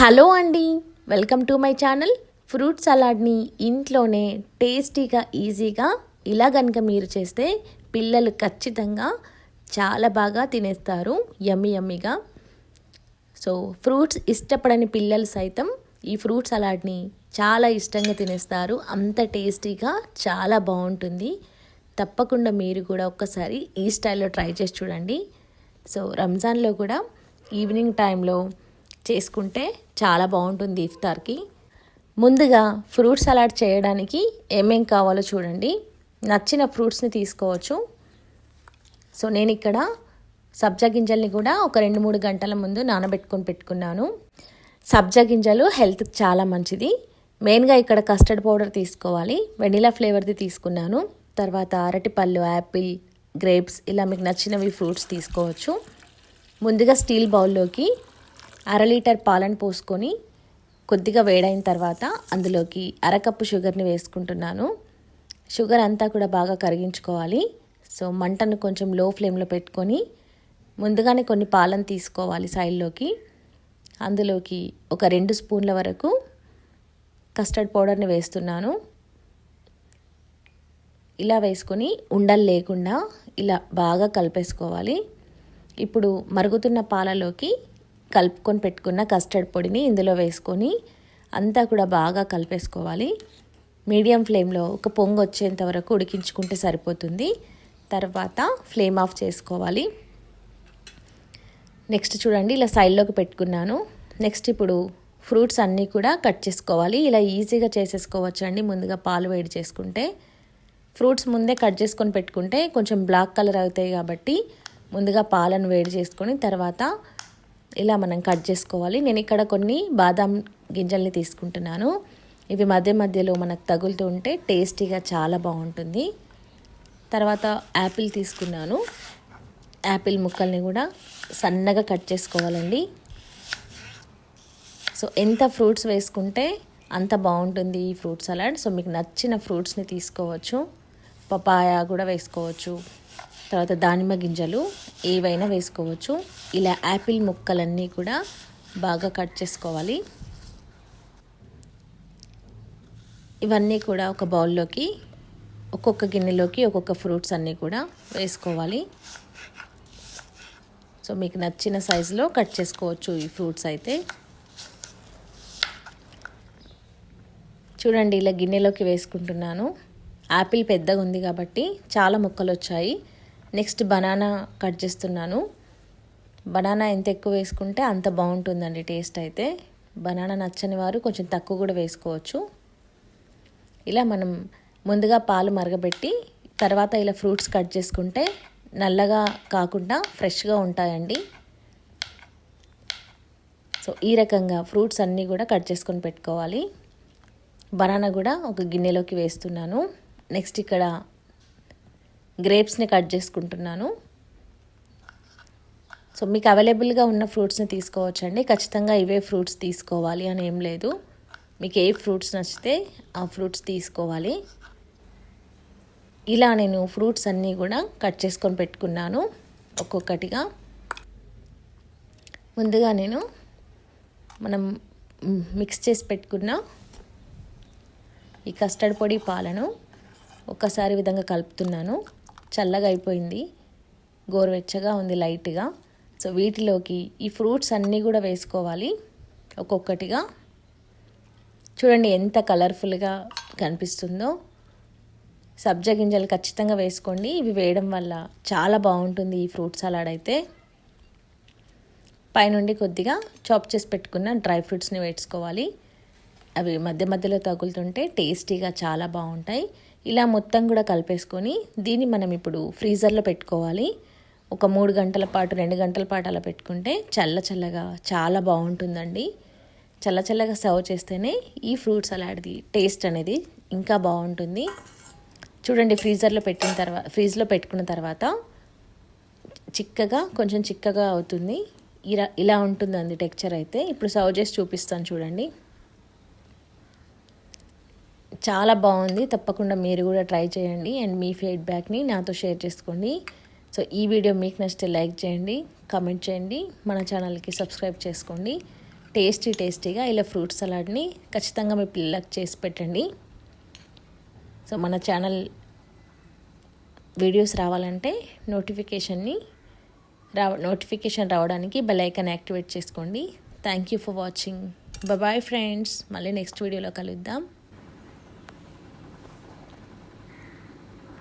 Hello అండి welcome to my channel. Fruit సలాడ్ని ఇంట్లోనే టేస్టీగా ఈజీగా ఇలా కనుక మీరు చేస్తే పిల్లలు ఖచ్చితంగా చాలా బాగా తినేస్తారు యమ్మి యమ్మిగా. సో ఫ్రూట్స్ ఇష్టపడని పిల్లలు సైతం ఈ ఫ్రూట్ సలాడ్ని చాలా ఇష్టంగా తినేస్తారు. అంత టేస్టీగా చాలా బాగుంటుంది. తప్పకుండా మీరు కూడా ఒక్కసారి ఈ స్టైల్లో ట్రై చేసి చూడండి. సో రంజాన్లో కూడా ఈవినింగ్ టైంలో చేసుకుంటే చాలా బాగుంటుంది ఇఫ్తార్కి. ముందుగా ఫ్రూట్ సలాడ్ చేయడానికి ఏమేం కావాలో చూడండి. నచ్చిన ఫ్రూట్స్ని తీసుకోవచ్చు. సో నేను ఇక్కడ సబ్జా గింజల్ని కూడా ఒక రెండు మూడు గంటల ముందు నానబెట్టుకొని పెట్టుకున్నాను. సబ్జా గింజలు హెల్త్కి చాలా మంచిది. మెయిన్గా ఇక్కడ కస్టర్డ్ పౌడర్ తీసుకోవాలి. వెనిలా ఫ్లేవర్ది తీసుకున్నాను. తర్వాత అరటిపళ్ళు యాపిల్ గ్రేప్స్ ఇలా మీకు నచ్చినవి ఫ్రూట్స్ తీసుకోవచ్చు. ముందుగా స్టీల్ బౌల్లోకి అర లీటర్ పాలను పోసుకొని కొద్దిగా వేడైన తర్వాత అందులోకి అరకప్పు షుగర్ని వేసుకుంటున్నాను. షుగర్ అంతా కూడా బాగా కరిగించుకోవాలి. సో మంటను కొంచెం లో ఫ్లేమ్లో పెట్టుకొని ముందుగానే కొన్ని పాలను తీసుకోవాలి సైడ్లోకి. అందులోకి ఒక రెండు స్పూన్ల వరకు కస్టర్డ్ పౌడర్ని వేస్తున్నాను. ఇలా వేసుకొని ఉండలు లేకుండా ఇలా బాగా కలిపేసుకోవాలి. ఇప్పుడు మరుగుతున్న పాలలోకి కలుపుకొని పెట్టుకున్న కస్టర్డ్ పొడిని ఇందులో వేసుకొని అంతా కూడా బాగా కలిపేసుకోవాలి. మీడియం ఫ్లేమ్లో ఒక పొంగు వచ్చేంత వరకు ఉడికించుకుంటే సరిపోతుంది. తర్వాత ఫ్లేమ్ ఆఫ్ చేసుకోవాలి. నెక్స్ట్ చూడండి ఇలా సైడ్లోకి పెట్టుకున్నాను. నెక్స్ట్ ఇప్పుడు ఫ్రూట్స్ అన్నీ కూడా కట్ చేసుకోవాలి. ఇలా ఈజీగా చేసేసుకోవచ్చు అండి ముందుగా పాలు వేడి చేసుకుంటే. ఫ్రూట్స్ ముందే కట్ చేసుకొని పెట్టుకుంటే కొంచెం బ్లాక్ కలర్ అవుతాయి కాబట్టి ముందుగా పాలను వేడి చేసుకొని తర్వాత ఇలా మనం కట్ చేసుకోవాలి. నేను ఇక్కడ కొన్ని బాదాం గింజల్ని తీసుకుంటున్నాను. ఇవి మధ్య మధ్యలో మనకు తగులుతూ ఉంటే టేస్టీగా చాలా బాగుంటుంది. తర్వాత యాపిల్ తీసుకున్నాను. యాపిల్ ముక్కల్ని కూడా సన్నగా కట్ చేసుకోవాలండి. సో ఎంత ఫ్రూట్స్ వేసుకుంటే అంత బాగుంటుంది ఈ ఫ్రూట్ సలాడ్. సో మీకు నచ్చిన ఫ్రూట్స్ని తీసుకోవచ్చు. పపాయ కూడా వేసుకోవచ్చు. తర్వాత దానిమ్మ గింజలు ఏవైనా వేసుకోవచ్చు. ఇలా యాపిల్ ముక్కలన్నీ కూడా బాగా కట్ చేసుకోవాలి. ఇవన్నీ కూడా ఒక బౌల్లోకి ఒక్కొక్క గిన్నెలోకి ఒక్కొక్క ఫ్రూట్స్ అన్నీ కూడా వేసుకోవాలి. సో మీకు నచ్చిన సైజులో కట్ చేసుకోవచ్చు ఈ ఫ్రూట్స్ అయితే. చూడండి ఇలా గిన్నెలోకి వేసుకుంటున్నాను. యాపిల్ పెద్దగా ఉంది కాబట్టి చాలా ముక్కలు వచ్చాయి నెక్స్ట్ బనానా కట్ చేస్తున్నాను. బనానా ఎంత ఎక్కువ వేసుకుంటే అంత బాగుంటుందండి టేస్ట్ అయితే. బనానా నచ్చని వారు కొంచెం తక్కువ కూడా వేసుకోవచ్చు. ఇలా మనం ముందుగా పాలు మరగబెట్టి తర్వాత ఇలా ఫ్రూట్స్ కట్ చేసుకుంటే నల్లగా కాకుండా ఫ్రెష్గా ఉంటాయండి. సో ఈ రకంగా ఫ్రూట్స్ అన్నీ కూడా కట్ చేసుకొని పెట్టుకోవాలి. బనానా కూడా ఒక గిన్నెలోకి వేస్తున్నాను. నెక్స్ట్ ఇక్కడ గ్రేప్స్ని కట్ చేసుకుంటున్నాను. సో మీకు అవైలబుల్గా ఉన్న ఫ్రూట్స్ని తీసుకోవచ్చండి. ఖచ్చితంగా ఇవే ఫ్రూట్స్ తీసుకోవాలి అని ఏం లేదు. మీకు ఏ ఫ్రూట్స్ నచ్చితే ఆ ఫ్రూట్స్ తీసుకోవాలి. ఇలా నేను ఫ్రూట్స్ అన్నీ కూడా కట్ చేసుకొని పెట్టుకున్నాను ఒక్కొక్కటిగా. ముందుగా నేను మనం మిక్స్ చేసి పెట్టుకున్న ఈ కస్టర్డ్ పొడి పాలను ఒక్కసారి విధంగా కలుపుతున్నాను. చల్లగా అయిపోయింది గోరువెచ్చగా ఉంది లైట్గా. సో వీటిలోకి ఈ ఫ్రూట్స్ అన్నీ కూడా వేసుకోవాలి ఒక్కొక్కటిగా. చూడండి ఎంత కలర్ఫుల్గా కనిపిస్తుందో. సబ్జా గింజలు ఖచ్చితంగా వేసుకోండి. ఇవి వేయడం వల్ల చాలా బాగుంటుంది ఈ ఫ్రూట్ సలాడ్ అయితే. పైనుండి కొద్దిగా చాప్ చేసి పెట్టుకున్న డ్రై ఫ్రూట్స్ని వేసుకోవాలి. అవి మధ్య మధ్యలో తగులుతుంటే టేస్టీగా చాలా బాగుంటాయి. ఇలా మొత్తం కూడా కలిపేసుకొని దీన్ని మనం ఇప్పుడు ఫ్రీజర్లో పెట్టుకోవాలి. ఒక మూడు గంటల పాటు రెండు గంటల పాటు అలా పెట్టుకుంటే చల్ల చల్లగా చాలా బాగుంటుందండి. చల్ల చల్లగా సర్వ్ చేస్తేనే ఈ ఫ్రూట్ సలాడ్ది టేస్ట్ అనేది ఇంకా బాగుంటుంది. చూడండి ఫ్రీజర్లో పెట్టిన తర్వాత ఫ్రీజ్లో పెట్టుకున్న తర్వాత చిక్కగా కొంచెం చిక్కగా అవుతుంది. ఇలా ఇలా ఉంటుందండి టెక్చర్ అయితే. ఇప్పుడు సర్వ్ చేసి చూపిస్తాను చూడండి. చాలా బాగుంది. తప్పకుండా మీరు కూడా ట్రై చేయండి అండ్ మీ ఫీడ్బ్యాక్ని నాతో షేర్ చేసుకోండి. సో ఈ వీడియో మీకు నచ్చితే లైక్ చేయండి కమెంట్ చేయండి మన ఛానల్కి సబ్స్క్రైబ్ చేసుకోండి. టేస్టీ టేస్టీగా ఇలా ఫ్రూట్ సలాడ్ని ఖచ్చితంగా మీ పిల్లలకు చేసి పెట్టండి. సో మన ఛానల్ వీడియోస్ రావాలంటే నోటిఫికేషన్ని రా నోటిఫికేషన్ రావడానికి బెల్ ఐకాన్ యాక్టివేట్ చేసుకోండి. Thank you for watching. Bye friends. మళ్ళీ నెక్స్ట్ వీడియోలో కలుద్దాం.